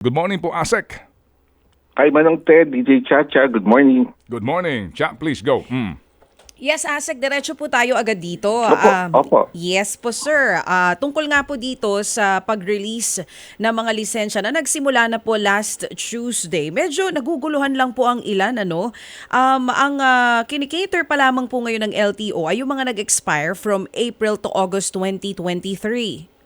Good morning po, Asek. Kay Manong Ted, DJ Chacha, good morning. Good morning. Chat, please go. Mm. Yes, Asek, diretso po tayo agad dito. Opo, Um, opo. Yes po, sir. Ah, tungkol nga po dito sa pag-release ng mga lisensya na nagsimula na po last Tuesday. Medyo naguguluhan lang po ang ilan, ano? Um, ang uh, kinikater pa lamang po ngayon ng LTO ay yung mga nag-expire from April to August 2023.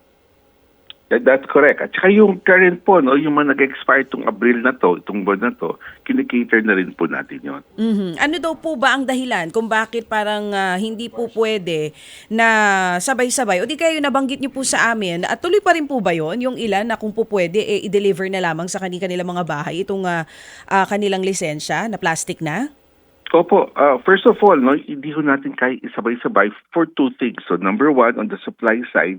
That, that's correct. At saka yung current po, no, yung mga nag-expire itong Abril na to, itong buwan na to, kinikater na rin po natin yon. Mhm. Ano daw po ba ang dahilan kung bakit parang ah, hindi po pwede na sabay-sabay? O di kayo nabanggit niyo po sa amin at tuloy pa rin po ba yon yung ilan na kung po pwede eh, i-deliver na lamang sa kani kanilang mga bahay itong ah, ah, kanilang lisensya na plastic na? Opo, uh, first of all, no, hindi ho natin kaya isabay-sabay for two things. So number one, on the supply side,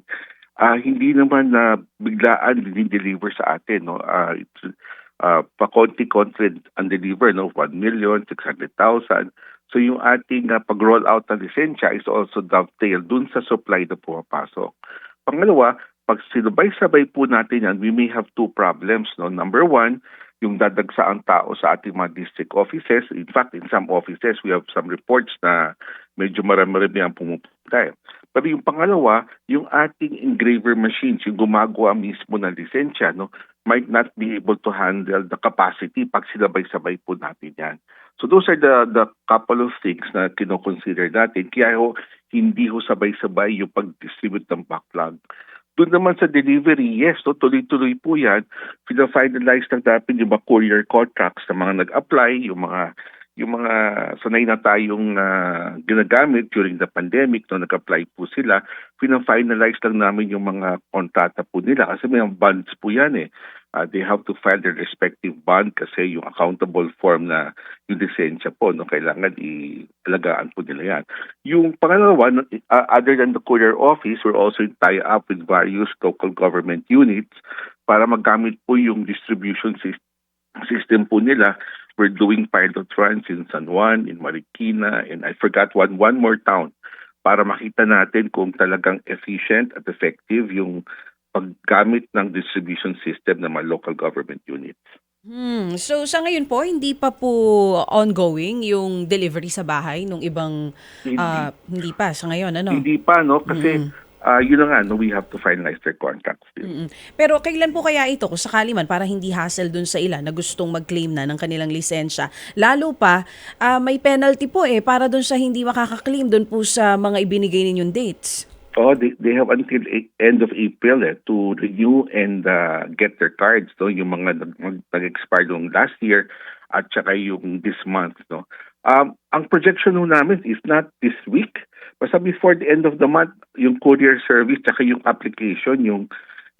uh, hindi naman na biglaan deliver sa atin. No? Uh, it's, uh, pakonti-konti ang deliver, no? 1 million, 600,000. So yung ating uh, pag-roll out ng lisensya is also dovetail dun sa supply na pumapasok. Pangalawa, pag sinabay-sabay po natin yan, we may have two problems. No? Number one, yung dadagsaang tao sa ating mga district offices. In fact, in some offices, we have some reports na medyo marami-rami ang pumupunta. Pero yung pangalawa, yung ating engraver machines, yung gumagawa mismo ng lisensya, no, might not be able to handle the capacity pag sinabay-sabay po natin yan. So those are the the couple of things na kinoconsider natin. Kaya ho, hindi ho sabay-sabay yung pag-distribute ng backlog. Doon naman sa delivery, yes, no, tuloy-tuloy po yan. Pina-finalize lang natin yung mga courier contracts na mga nag-apply, yung mga yung mga sanay na tayong ah, ginagamit during the pandemic, no, nag-apply po sila, pina-finalize lang namin yung mga kontrata po nila kasi may bonds po yan eh. Ah, they have to file their respective bond kasi yung accountable form na yung lisensya po, no, kailangan i-alagaan po nila yan. Yung pangalawa, uh, other than the courier office, we're also tie-up with various local government units para magamit po yung distribution sys- system po nila. We're doing pilot runs in San Juan, in Marikina, and I forgot one, one more town para makita natin kung talagang efficient at effective yung paggamit ng distribution system ng mga local government units. Hmm. So sa ngayon po, hindi pa po ongoing yung delivery sa bahay nung ibang Hindi. ah, hindi pa sa ngayon ano? Hindi pa, no? Kasi ah, yun na nga, no, we have to finalize their contracts. Pero kailan po kaya ito kung sakali man para hindi hassle dun sa ilan na gustong mag-claim na ng kanilang lisensya? Lalo pa, ah, may penalty po eh para dun sa hindi makaka-claim dun po sa mga ibinigay ninyong dates. Oh, they, they have until end of April eh, to renew and uh, get their cards. No? Yung mga nag-expire nung last year at saka yung this month. No? Um, ang projection namin is not this week. Basta before the end of the month, yung courier service saka yung application, yung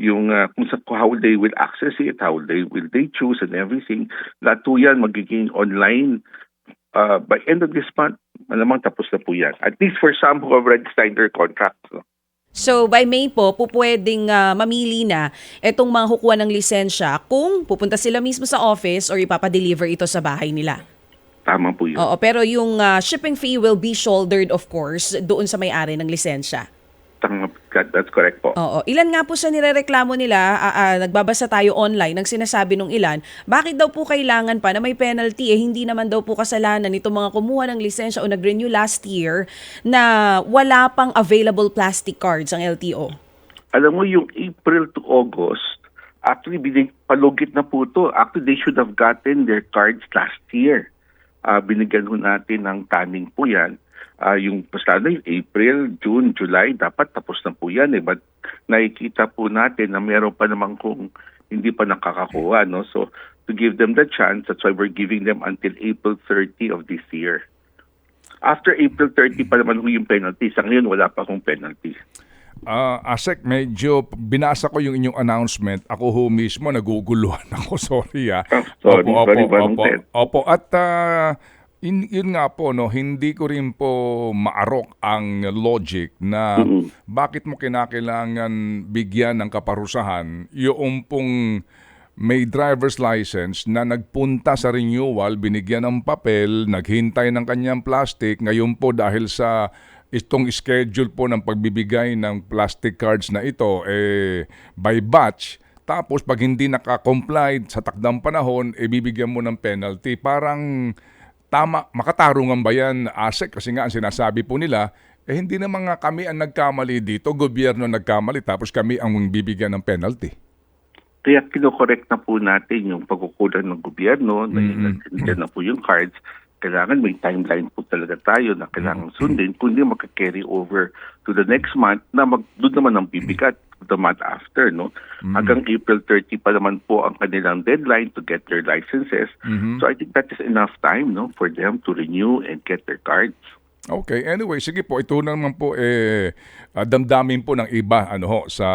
yung uh, kung sa how they will access it, how they will they choose and everything. Lahat po yan magiging online uh, by end of this month, malamang tapos na po yan. At least for some who have already their contracts. No? So by May po, po pwedeng ah, mamili na itong mga kukuha ng lisensya kung pupunta sila mismo sa office or ipapadeliver ito sa bahay nila. Tama po yun. Oo, pero yung ah, shipping fee will be shouldered of course doon sa may-ari ng lisensya. Tama, that- that's correct po. Oo. Ilan nga po sa nirereklamo nila, ah, ah, nagbabasa tayo online, ng sinasabi nung ilan, bakit daw po kailangan pa na may penalty eh, hindi naman daw po kasalanan nito mga kumuha ng lisensya o nag-renew last year na wala pang available plastic cards ang LTO. Alam mo, yung April to August, actually, binig, palugit na po to. Actually, they should have gotten their cards last year. Ah, binigyan ho natin ng tanning po yan. Ah, yung pasado yung April, June, July, dapat tapos na po yan eh. But nakikita po natin na meron pa naman kung hindi pa nakakakuha. No? So, to give them the chance, that's why we're giving them until April 30 of this year. After April 30 pa naman yung penalty. Sa ngayon, wala pa akong penalty. Ah, Asek, medyo binasa ko yung inyong announcement. Ako ho mismo naguguluhan ako. Sorry ah. Ah, sorry, sorry, opo, Ted. opo. At ah, in, yun nga po, no, hindi ko rin po maarok ang logic na bakit mo kinakailangan bigyan ng kaparusahan yung pong may driver's license na nagpunta sa renewal, binigyan ng papel, naghintay ng kanyang plastic, ngayon po dahil sa itong schedule po ng pagbibigay ng plastic cards na ito eh by batch Tapos pag hindi naka-comply sa takdang panahon, e bibigyan mo ng penalty. Parang tama, makatarungan ba yan, ASEC? Kasi nga ang sinasabi po nila, eh hindi naman nga kami ang nagkamali dito, gobyerno nagkamali, tapos kami ang bibigyan ng penalty. Kaya kinokorek na po natin yung pagkukulang ng gobyerno, na Mm-hmm. mm na po yung cards. Kailangan may timeline po talaga tayo na kailangan Mm-hmm. sundin, kundi makakarry over to the next month na mag, doon naman ang bibigat the month after. no Mm-hmm. Hanggang April 30 pa naman po ang kanilang deadline to get their licenses. Mm-hmm. So I think that is enough time no for them to renew and get their cards. Okay, anyway, sige po, ito naman po eh ah, damdamin po ng iba ano ho sa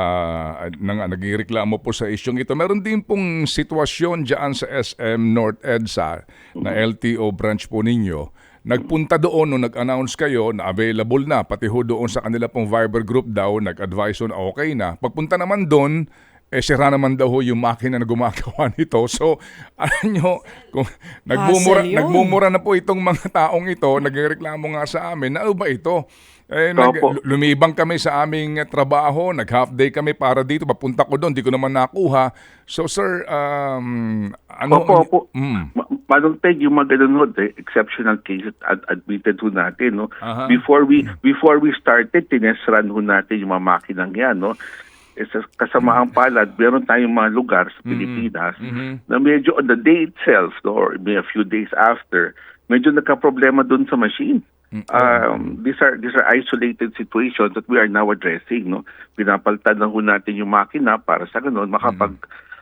nang nagreklamo po sa isyong ito. Meron din pong sitwasyon diyan sa SM North EDSA na LTO branch po ninyo. Nagpunta doon nung nag-announce kayo na available na pati ho doon sa kanila pong Viber group daw nag-advise on okay na. Pagpunta naman doon eh sira naman daw yung makina na gumagawa nito. So, alam nyo, kung nagmumura, nagmumura na po itong mga taong ito, nagreklamo nga sa amin, na ano ba ito? Eh, nag, lumibang kami sa aming trabaho, nag-half day kami para dito, papunta ko doon, di ko naman nakuha. So, sir, um, ano? Opo, opo. Mm. Ma- Manong Ted, yung mga ganun ho, the exceptional cases ad- admitted ho natin, no? Aha. Before we before we started, tinesran ho natin yung mga makinang yan, no? Sa kasamaang palad, meron tayong mga lugar sa Pilipinas Mhm. na medyo on the day itself, no, or may a few days after, medyo nagka-problema doon sa machine. Um, these are these are isolated situations that we are now addressing, no? Pinapalitan na ho natin yung makina para sa ganun makapag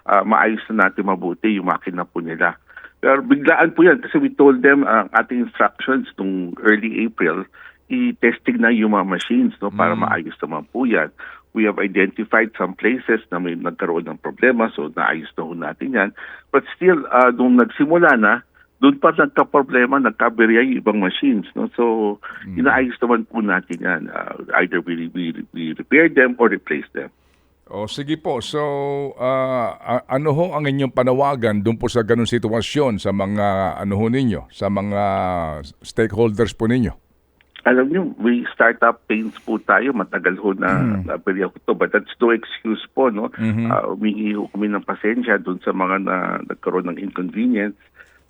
ah, maayos na natin mabuti yung makina po nila. Pero biglaan po yan kasi we told them ang ating instructions nung early April, i-testing na yung mga machines no para maayos naman po yan. We have identified some places na may nagkaroon ng problema so naayos na ho natin yan. But still, ah, nung nagsimula na, doon pa nagka-problema, nagkaberya yung ibang machines. No? So, inaayos naman po natin yan. Ah, either we, we, we repair them or replace them. O sige po, so a- ano ho ang inyong panawagan doon po sa ganung sitwasyon sa mga ano ho ninyo, sa mga stakeholders po ninyo? Alam niyo, we startup pains po tayo. Matagal ho na naberya ko to. But that's no excuse po. No? Ah, humingi ho kami ng pasensya doon sa mga na, nagkaroon ng inconvenience.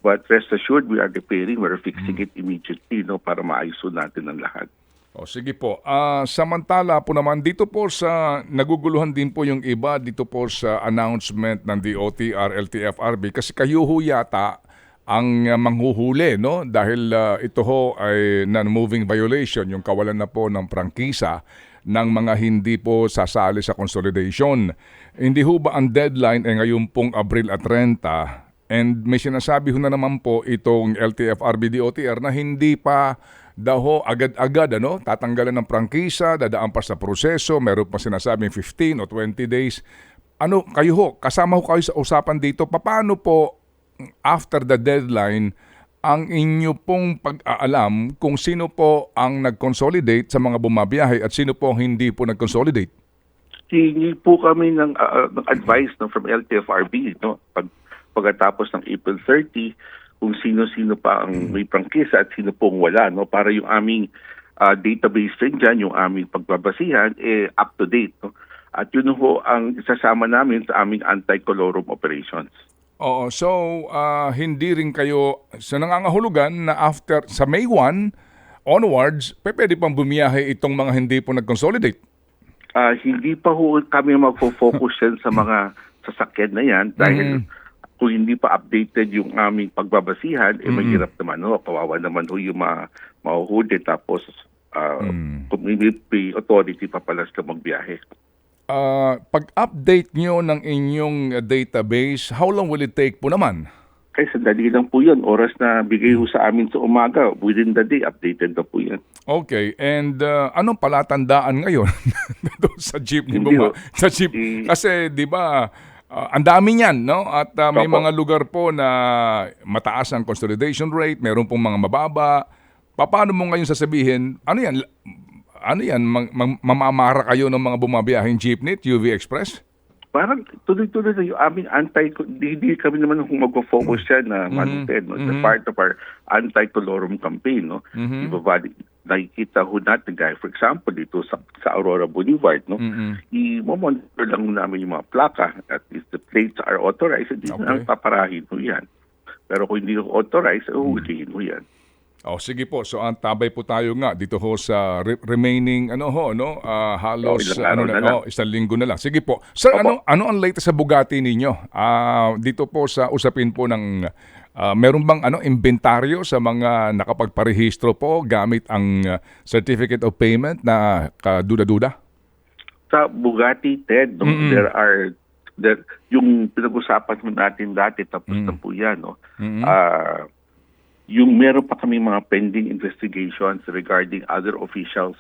But rest assured, we are repairing, we're fixing it immediately no, para maayos natin ang lahat. O sige po. Ah, samantala po naman dito po sa naguguluhan din po yung iba dito po sa announcement ng DOTR LTFRB kasi kayo ho yata ang ah, manghuhuli no dahil ah, ito ho ay non-moving violation yung kawalan na po ng prangkisa ng mga hindi po sasali sa consolidation. Hindi ho ba ang deadline ay ngayon pong Abril at 30 And may sinasabi ho na naman po itong LTFRB DOTR na hindi pa daw ho agad-agad ano, tatanggalan ng prangkisa, dadaan pa sa proseso, meron pa sinasabing 15 o 20 days. Ano, kayo ho, kasama ho kayo sa usapan dito, paano po after the deadline ang inyo pong pag-aalam kung sino po ang nag-consolidate sa mga bumabiyahe at sino po ang hindi po nag-consolidate? Hingi po kami ng, ah, ng advice no, from LTFRB no, pag, pagkatapos ng April 30 kung sino-sino pa ang may prangkisa at sino pong wala no para yung aming ah, database rin dyan, yung aming pagbabasihan eh up to date no. At yun ho ang isasama namin sa aming anti-colorum operations. Oo, so ah, hindi rin kayo sa nangangahulugan na after sa May 1 onwards, pwede pang bumiyahe itong mga hindi po nag-consolidate. Ah, hindi pa ho kami magfo-focus yan sa mga sasakyan na yan dahil kung hindi pa updated yung aming pagbabasihan, eh mahirap naman ho. Kawawa naman ho yung ma mahuhuli tapos ah, community authority pa pala sila magbiyahe. Ah, pag-update nyo ng inyong uh, database, how long will it take po naman? Kaya sandali lang po yun. Oras na bigay ho sa amin sa umaga, within the day, updated na po yan. Okay, and uh, anong palatandaan ngayon sa jeep ni Hindi Buma? ho. Sa jeep, I- kasi di ba, uh, ang dami niyan, no? At uh, may Opo. mga lugar po na mataas ang consolidation rate, meron pong mga mababa. Pa- Paano mo ngayon sasabihin, ano yan, ano yan, mag- mag- mamamara kayo ng mga bumabiyaheng jeepney, UV Express? parang tuloy-tuloy na yung aming anti hindi, kami naman kung magfo-focus yan na mm no? It's a part of our anti-colorum campaign no Mhm. Iba ba nakikita ho natin guy for example dito sa, sa Aurora Boulevard no Mm-mm. i-monitor lang namin yung mga plaka at least the plates are authorized hindi Okay. na paparahin ho yan pero kung hindi ho authorized uhulihin ho yan Oh, sige po. So ang tabay po tayo nga dito ho sa re- remaining ano ho no Ah, halos Oh, ano na, na oh, isang linggo na lang. Sige po. Sir, Opo. ano ano ang latest sa Bugatti ninyo? Ah, dito po sa usapin po ng ah, meron bang ano inventaryo sa mga nakapagparehistro po gamit ang ah, certificate of payment na kaduda-duda? sa Bugatti Ted no Mm-mm. there are there yung pinag-usapan natin dati tapos na po yan no Mm-mm. Ah, yung meron pa kami mga pending investigations regarding other officials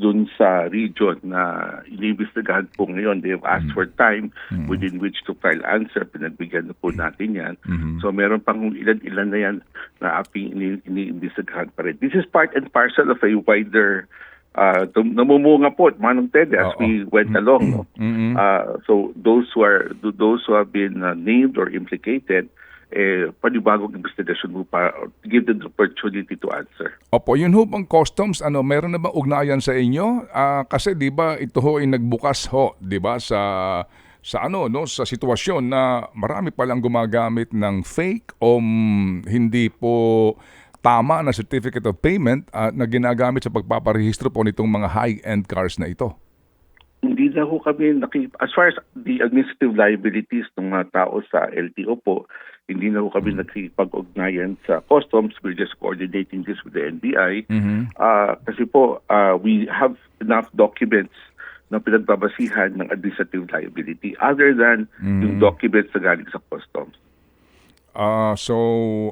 dun sa region na iniimbestigahan po ngayon. They have asked for time within which to file answer. Pinagbigyan na po natin yan. Mhm. So meron pang ilan-ilan na yan na ating ini- iniimbestigahan pa rin. This is part and parcel of a wider uh, namumunga po, Manong Ted, as Oo. we went along. No? Mhm. Uh, so those who are th- those who have been uh, named or implicated, eh, panibagong investigasyon mo pa, give them the opportunity to answer. Opo, yun ho bang customs, ano, meron na ba ugnayan sa inyo? Ah, kasi 'di ba ito ho ay nagbukas ho, 'di ba sa sa ano no sa sitwasyon na marami pa lang gumagamit ng fake o mm, hindi po tama na certificate of payment at na ginagamit sa pagpaparehistro po nitong mga high-end cars na ito. Hindi na ho kami, naki, as far as the administrative liabilities ng mga tao sa LTO po, hindi na ho kami nakipag-ugnayan sa customs. We're just coordinating this with the NBI. Mhm. Ah, kasi po, ah, we have enough documents na pinagbabasihan ng administrative liability other than yung documents na galing sa customs. Ah, so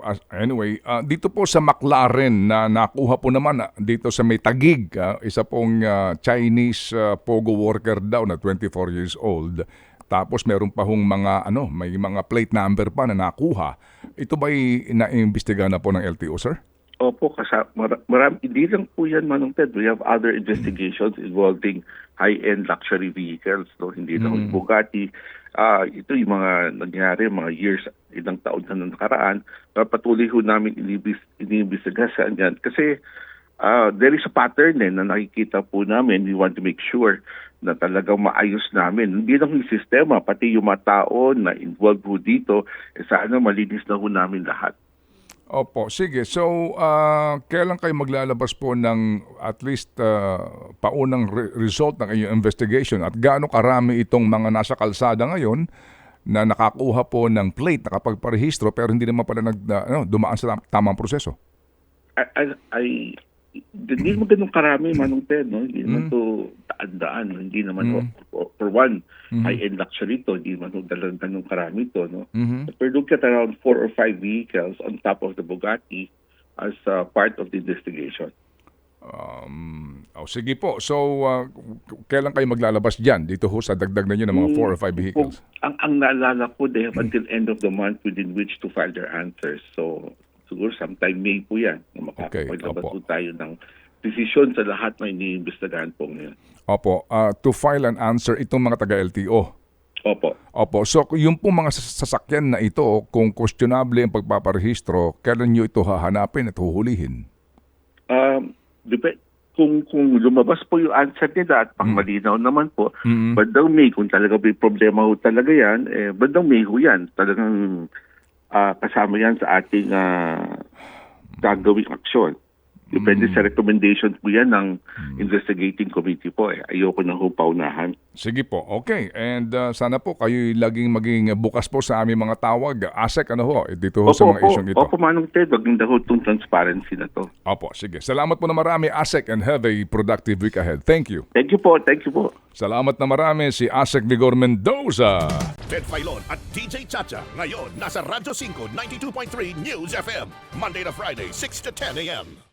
as- anyway, ah, dito po sa McLaren na nakuha po naman ah, dito sa may Tagig, ah, isa pong ah, Chinese ah, pogo worker daw na 24 years old. Tapos meron pa hong mga ano, may mga plate number pa na nakuha. Ito ba'y naimbestigahan na po ng LTO, sir? Opo, kasi mar- marami, hindi lang po yan, Manong Ted. We have other investigations involving high-end luxury vehicles. No? Hindi lang yung Bugatti. Ah, ito yung mga nangyari, mga years, ilang taon na nakaraan. Uh, patuloy ho namin inibis, iniimbestigahan yan. Kasi ah, there is a pattern eh, na nakikita po namin. We want to make sure na talagang maayos namin. Hindi lang yung sistema, pati yung mga tao na involved ho dito, eh, sana malinis na ho namin lahat. Opo, sige. So, ah, kailan kayo maglalabas po ng at least ah, paunang re- result ng inyong investigation at gaano karami itong mga nasa kalsada ngayon na nakakuha po ng plate, nakapagparehistro pero hindi naman pala nag, na- ano, dumaan sa tam- tamang proseso? I, I, I hindi naman ganun karami, Manong Ted, no? Hindi naman to daan-daan, no? hindi naman ho, for, for one, high-end luxury to, hindi naman to dalang ganun karami to, no? Mhm. But we're looking at around four or five vehicles on top of the Bugatti as uh, part of the investigation. Um, oh, sige po. So, k- kailan kayo maglalabas dyan dito ho sa dagdag na nyo ng mga 4 or 5 Kung, vehicles? ang, ang naalala ko, they have until end of the month within which to file their answers. So, siguro sometime May po yan na Okay, makakapaglabas opo. po tayo ng desisyon sa lahat na iniimbestigahan po ngayon. Opo, ah, to file an answer itong mga taga-LTO. Opo. Opo, so yung po mga sas- sasakyan na ito, kung questionable ang pagpaparehistro, kailan nyo ito hahanapin at huhulihin? Um, dep- kung kung lumabas po yung answer nila at pang malinaw naman po, Mm. bandang May, kung talaga may problema ho talaga yan, eh, bandang May ho yan. Talagang ah, kasama yan sa ating uh, gagawing aksyon. Depende sa recommendations po yan ng investigating committee po. Eh. Ayoko na ho paunahan. Sige po, okay. And ah, sana po kayo laging maging bukas po sa aming mga tawag. ASEC, ano ho, eh, dito ho sa mga opo, isyong ito. opo, Manong Ted, wag nang daho itong transparency na to. Opo, sige. Salamat po na marami, ASEC, and have a productive week ahead. Thank you. Thank you po, thank you po. Salamat na marami si ASEC Vigor Mendoza. Ted Filon at DJ Chacha. Ngayon, nasa Radyo 5, 92.3 News FM. Monday to Friday, 6 to 10 a.m.